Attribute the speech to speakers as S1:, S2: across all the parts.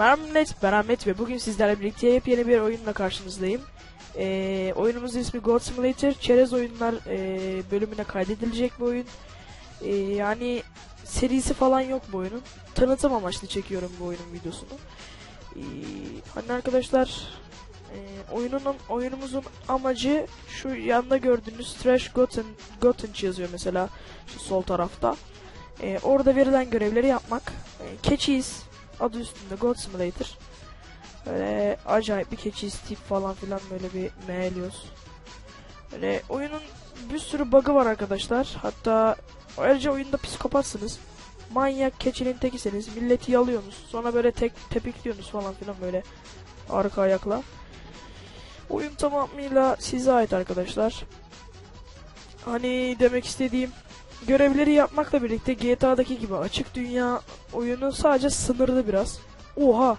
S1: Merhamet, ben Ahmet ve bugün sizlerle birlikte yepyeni bir oyunla karşınızdayım. Ee, oyunumuzun ismi God Simulator. Çerez oyunlar ee, bölümüne kaydedilecek bu oyun. Ee, yani serisi falan yok bu oyunun. Tanıtım amaçlı çekiyorum bu oyunun videosunu. Ee, hani arkadaşlar ee, oyunun oyunumuzun amacı şu yanda gördüğünüz Trash Goten, Gotench yazıyor mesela şu sol tarafta. Ee, orada verilen görevleri yapmak. Ee, keçiyiz. Adı üstünde God Simulator. Böyle acayip bir keçiyiz tip falan filan böyle bir meğliyoruz. Böyle oyunun bir sürü bug'ı var arkadaşlar. Hatta ayrıca oyunda psikopatsınız. Manyak keçinin tekisiniz. Milleti yalıyorsunuz. Sonra böyle tek tepikliyorsunuz falan filan böyle arka ayakla. Oyun tamamıyla size ait arkadaşlar. Hani demek istediğim görevleri yapmakla birlikte GTA'daki gibi açık dünya oyunu sadece sınırlı biraz. Oha.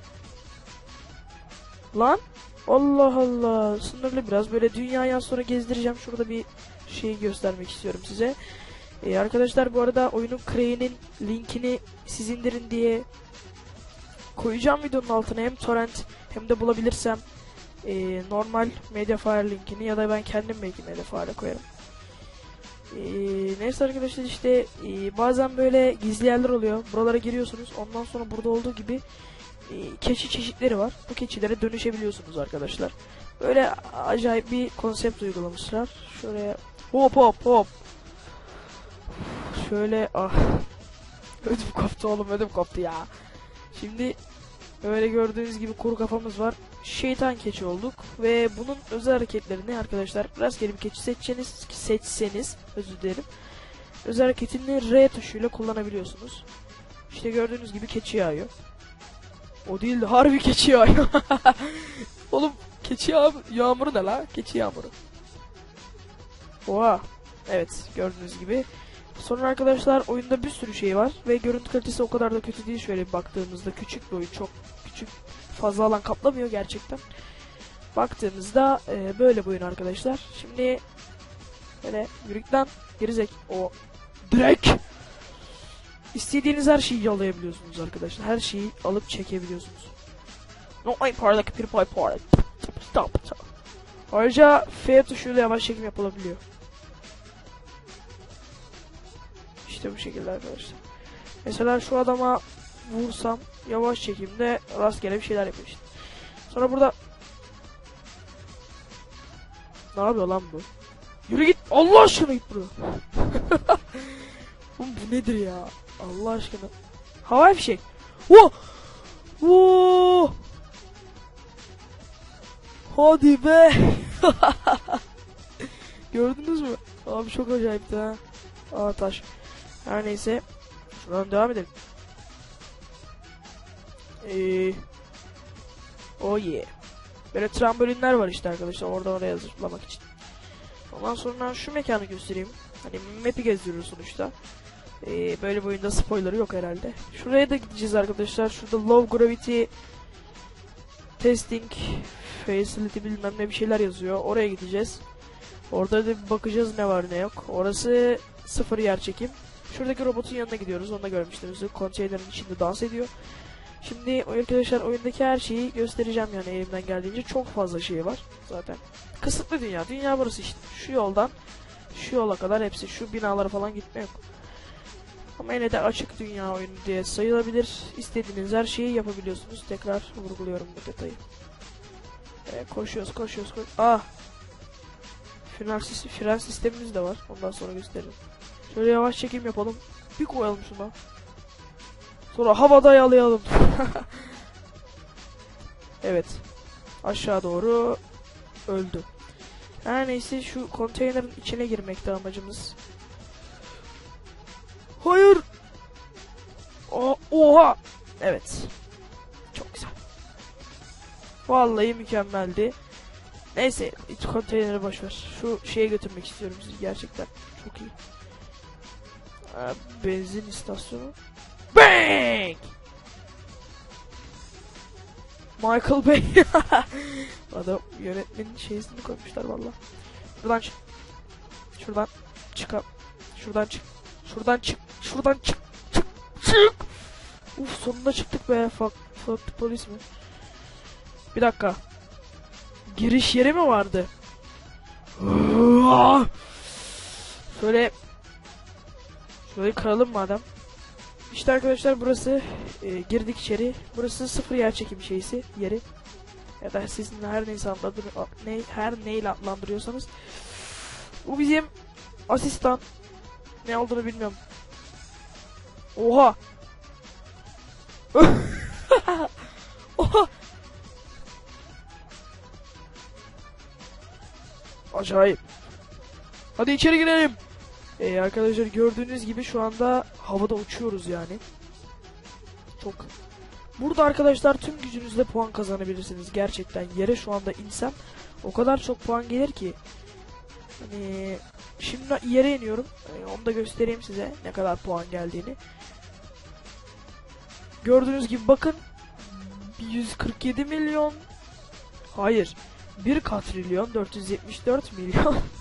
S1: Lan. Allah Allah. Sınırlı biraz. Böyle dünyaya sonra gezdireceğim. Şurada bir şeyi göstermek istiyorum size. Ee, arkadaşlar bu arada oyunun Crane'in linkini siz indirin diye koyacağım videonun altına hem torrent hem de bulabilirsem e, normal Mediafire linkini ya da ben kendim belki Mediafire'a koyarım. Ee, neyse arkadaşlar işte e, bazen böyle gizli yerler oluyor. Buralara giriyorsunuz. Ondan sonra burada olduğu gibi e, keçi çeşitleri var. Bu keçilere dönüşebiliyorsunuz arkadaşlar. Böyle acayip bir konsept uygulamışlar. Şöyle hop hop hop. Şöyle ah. Ödüm koptu oğlum ödüm koptu ya. Şimdi öyle gördüğünüz gibi kuru kafamız var. Şeytan keçi olduk ve bunun özel hareketlerini arkadaşlar rastgele bir keçi seçseniz seçseniz özür dilerim. Özel hareketini R tuşuyla kullanabiliyorsunuz. İşte gördüğünüz gibi keçi yağıyor. O değil de harbi keçi yağıyor. Oğlum keçi yağ yağmuru ne la? Keçi yağmuru. Oha. Evet gördüğünüz gibi. Sonra arkadaşlar oyunda bir sürü şey var ve görüntü kalitesi o kadar da kötü değil şöyle baktığımızda küçük bir oyun çok küçük fazla alan kaplamıyor gerçekten. Baktığımızda e, böyle bir oyun arkadaşlar. Şimdi böyle yürükten girizek o direkt istediğiniz her şeyi yalayabiliyorsunuz arkadaşlar. Her şeyi alıp çekebiliyorsunuz. No I parlak bir pay parlak. Ayrıca F tuşuyla yavaş çekim yapılabiliyor. İşte bu şekilde arkadaşlar. Mesela şu adama vursam yavaş çekimde rastgele bir şeyler yapıyor işte. Sonra burada ne yapıyor lan bu? Yürü git Allah aşkına git buraya. Oğlum bu nedir ya? Allah aşkına. Havai fişek. Oh! Oh! Hadi be. Gördünüz mü? Abi çok acayipti ha. Aa taş. Her neyse. Şuradan devam edelim. Ee, oh yeah. Böyle trambolinler var işte arkadaşlar orada oraya zıplamak için. Ondan sonra şu mekanı göstereyim. Hani map'i gezdiriyor sonuçta. Ee, böyle bir oyunda spoiler yok herhalde. Şuraya da gideceğiz arkadaşlar. Şurada low gravity testing facility bilmem ne bir şeyler yazıyor. Oraya gideceğiz. Orada da bakacağız ne var ne yok. Orası sıfır yer çekim. Şuradaki robotun yanına gidiyoruz. Onu da görmüştünüz. Konteynerin içinde dans ediyor. Şimdi arkadaşlar oyundaki her şeyi göstereceğim yani elimden geldiğince. Çok fazla şey var zaten. Kısıtlı dünya. Dünya burası işte. Şu yoldan şu yola kadar hepsi. Şu binalara falan gitme yok. Ama yine de açık dünya oyunu diye sayılabilir. İstediğiniz her şeyi yapabiliyorsunuz. Tekrar vurguluyorum bu detayı. Ee, koşuyoruz koşuyoruz koş. Ah! Fren, fren sistemimiz de var. Ondan sonra gösteririm. Şöyle yavaş çekim yapalım. Bir koyalım şuna. Sonra havada yalayalım. evet. Aşağı doğru öldü. Her neyse şu konteynerin içine girmekte amacımız. Hayır. O oha. Evet. Çok güzel. Vallahi mükemmeldi. Neyse, hiç konteyneri boşver. Şu şeye götürmek istiyorum sizi gerçekten. Çok iyi. Aa, benzin istasyonu. Bang! Michael Bay. Adam yönetmenin şeysini koymuşlar valla. Şuradan çık. Şuradan çık. Şuradan çık. Şuradan çık. Şuradan çık. Çık. Çık. Uf sonunda çıktık be. Fuck. Fuck polis mi? Bir dakika. Giriş yeri mi vardı? Şöyle Şöyle kıralım madem. İşte arkadaşlar burası e, girdik içeri. Burası sıfır yer çekim şeysi yeri. Ya da siz her neyse adlandır ne her neyle adlandırıyorsanız. Bu bizim asistan. Ne olduğunu bilmiyorum. Oha. Oha. Acayip. Hadi içeri girelim. Ee, arkadaşlar gördüğünüz gibi şu anda havada uçuyoruz yani. Çok. Burada arkadaşlar tüm gücünüzle puan kazanabilirsiniz. Gerçekten yere şu anda insem o kadar çok puan gelir ki. Hani şimdi yere iniyorum. Ee, onu da göstereyim size ne kadar puan geldiğini. Gördüğünüz gibi bakın 147 milyon Hayır 1 katrilyon 474 milyon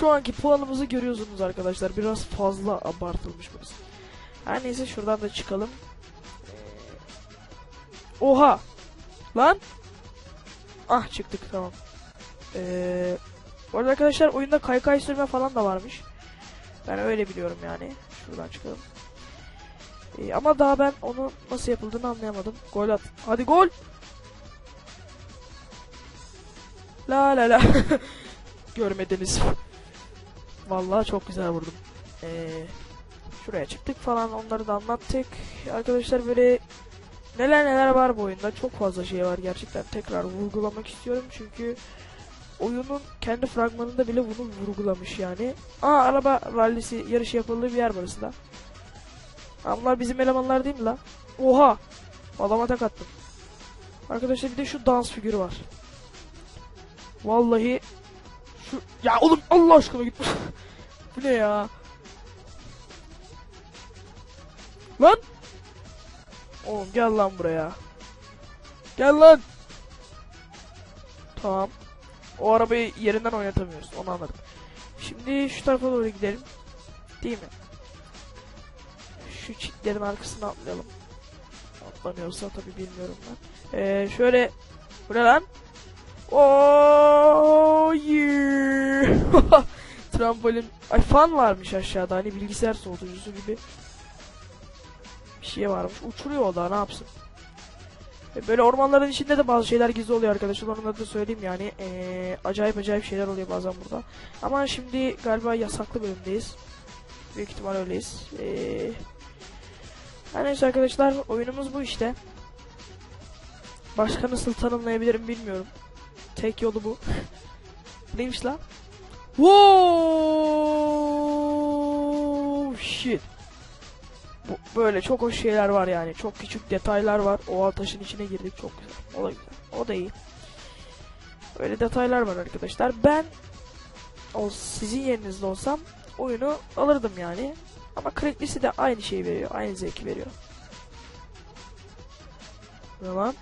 S1: Şu anki puanımızı görüyorsunuz arkadaşlar. Biraz fazla abartılmış burası. Her neyse şuradan da çıkalım. Ee, Oha! Lan! Ah çıktık tamam. Ee, bu arada arkadaşlar oyunda kaykay sürme falan da varmış. Ben öyle biliyorum yani. Şuradan çıkalım. Ee, ama daha ben onu nasıl yapıldığını anlayamadım. Gol at. Hadi gol! La la la. Görmediniz. Vallahi çok güzel vurdum. Ee, şuraya çıktık falan onları da anlattık. Arkadaşlar böyle neler neler var bu oyunda. Çok fazla şey var gerçekten. Tekrar vurgulamak istiyorum çünkü oyunun kendi fragmanında bile bunu vurgulamış yani. Aa araba rallisi yarışı yapıldığı bir yer burası da. Bunlar bizim elemanlar değil mi la? Oha! Adama tek attım. Arkadaşlar bir de şu dans figürü var. Vallahi şu ya oğlum Allah aşkına gitme. Bu ne ya? Lan! Oğlum gel lan buraya. Gel lan. Tamam. O arabayı yerinden oynatamıyoruz. Onu anladım. Şimdi şu tarafa doğru gidelim. Değil mi? Şu çitlerin arkasına atlayalım. Atlanıyorsa tabi bilmiyorum ben. Ee, şöyle... Bu ne lan? Oh yeah. Trambolin. Ay fan varmış aşağıda hani bilgisayar soğutucusu gibi. Bir şey varmış. Uçuruyor o da ne yapsın. E, Böyle ormanların içinde de bazı şeyler gizli oluyor arkadaşlar. Onları da söyleyeyim yani. Ee, acayip acayip şeyler oluyor bazen burada. Ama şimdi galiba yasaklı bölümdeyiz. Büyük ihtimal öyleyiz. Ee, her neyse arkadaşlar oyunumuz bu işte. Başka nasıl tanımlayabilirim bilmiyorum. Tek yolu bu. Neymiş lan? Wow shit. Bu, böyle çok hoş şeyler var yani. Çok küçük detaylar var. Oval taşın içine girdik çok güzel. O da güzel. O da iyi. Öyle detaylar var arkadaşlar. Ben o sizin yerinizde olsam oyunu alırdım yani. Ama Cracklis'i de aynı şeyi veriyor. Aynı zevki veriyor. Lan?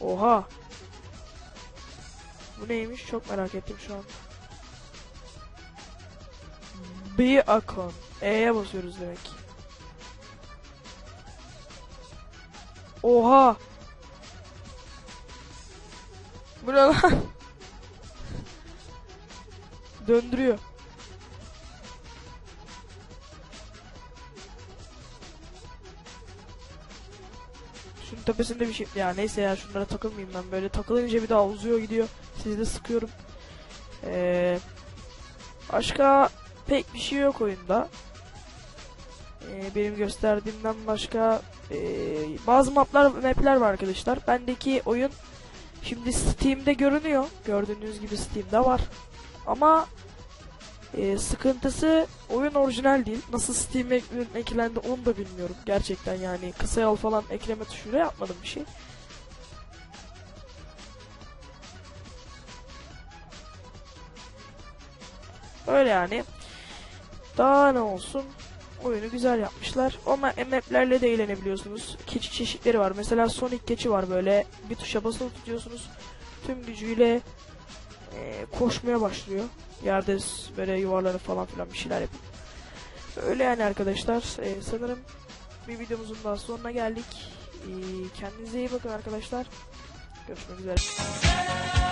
S1: Oha. Bu neymiş? Çok merak ettim şu an. Beacon. E'ye basıyoruz demek. Oha. Bu ne lan? Döndürüyor. Şunun tepesinde bir şey... Ya neyse ya şunlara takılmayayım ben. Böyle takılınca bir daha uzuyor gidiyor. Sizi de sıkıyorum. Ee, başka pek bir şey yok oyunda. Ee, benim gösterdiğimden başka ee, bazı maplar mapler var arkadaşlar. Bendeki oyun şimdi Steam'de görünüyor. Gördüğünüz gibi Steam'de var. Ama ee, sıkıntısı oyun orijinal değil. Nasıl Steam'e eklendi onu da bilmiyorum. Gerçekten yani kısa yol falan ekleme tuşuyla yapmadım bir şey. Öyle yani. Daha ne olsun. Oyunu güzel yapmışlar. Ama maplerle de eğlenebiliyorsunuz. Keçi çeşitleri var. Mesela Sonic keçi var böyle. Bir tuşa basılı tutuyorsunuz. Tüm gücüyle e, koşmaya başlıyor. Yerde böyle yuvarlanıp falan filan bir şeyler yapıyor. Öyle yani arkadaşlar. E, sanırım bir videomuzun daha sonuna geldik. Ee, kendinize iyi bakın arkadaşlar. Görüşmek üzere.